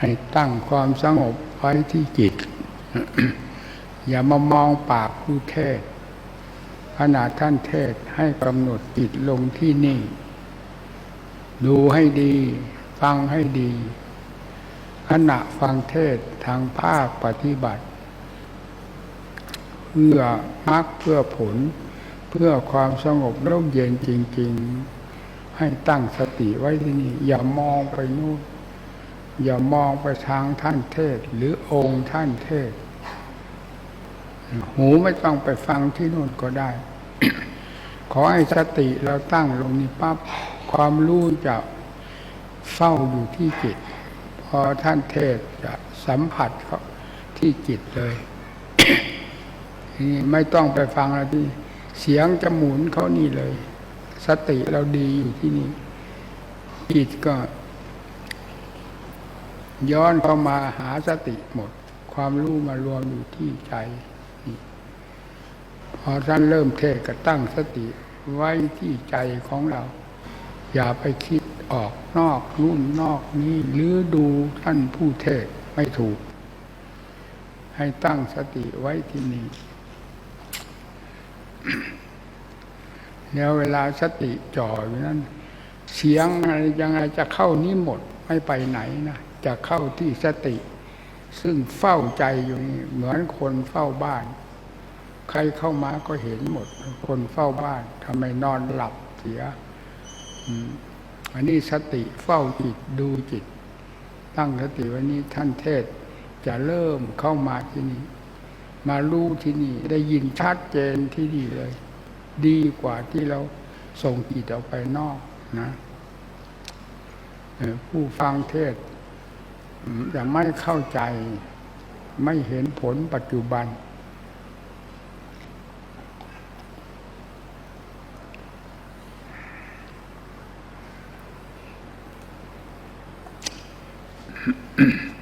ให้ตั้งความสงบไว้ที่จิต อย่ามามองปากผู้เทศขณะท่านเทศให้กำหนดจิตลงที่นี่ ดูให้ดี ฟังให้ดี ขณะฟังเทศทางภาคปฏิบัติ เพื่อมรรคเพื่อผล เพื่อความสงบร่มเย็นจริง ๆ ให้ตั้งสติไว้ที่นี่ อย่ามองไปนู่น อย่ามองไปทางท่านเทศ หรือองค์ท่านเทศ หูไม่ต้องไปฟังที่นู่นก็ได้ ขอให้สติเราตั้งลงนี้ปั๊บความรู้จะเฝ้าอยู่ที่จิต พอท่านเทศจะสัมผัสเขาที่จิตเลยนี่ไม่ต้องไปฟังอะไรที่เสียงจะหมุนเขานี่เลย สติเราดีอยู่ที่นี่จิตก็ ย้อนเข้ามาหาสติหมด ความรู้มารวมอยู่ที่ใจ พอท่านเริ่มเทศก็ตั้งสติไว้ที่ใจของเรา อย่าไปคิดออกนอกนู่นนอกนี้หรือดูท่านผู้เทศไม่ถูก ให้ตั้งสติไว้ที่นี่แล้วเวลาสติจ่ออยู่นั้น เสียงอะไรยังไงจะเข้านี้หมด ไม่ไปไหนนะจะเข้าที่สติ ซึ่งเฝ้าใจอยู่นี่เหมือนคนเฝ้าบ้าน ใครเข้ามาก็เห็นหมด คนเฝ้าบ้านทำไมนอนหลับเสียอันนี้สติเฝ้าจิตดูจิต ตั้งสติวันนี้ท่านเทศจะเริ่มเข้ามาที่นี่ มารู้ที่นี่ได้ยินชัดเจนที่นี่เลย ดีกว่าที่เราส่งจิตออกไปนอกนะ ผู้ฟังเทศจะไม่เข้าใจไม่เห็นผลปัจจุบัน อืม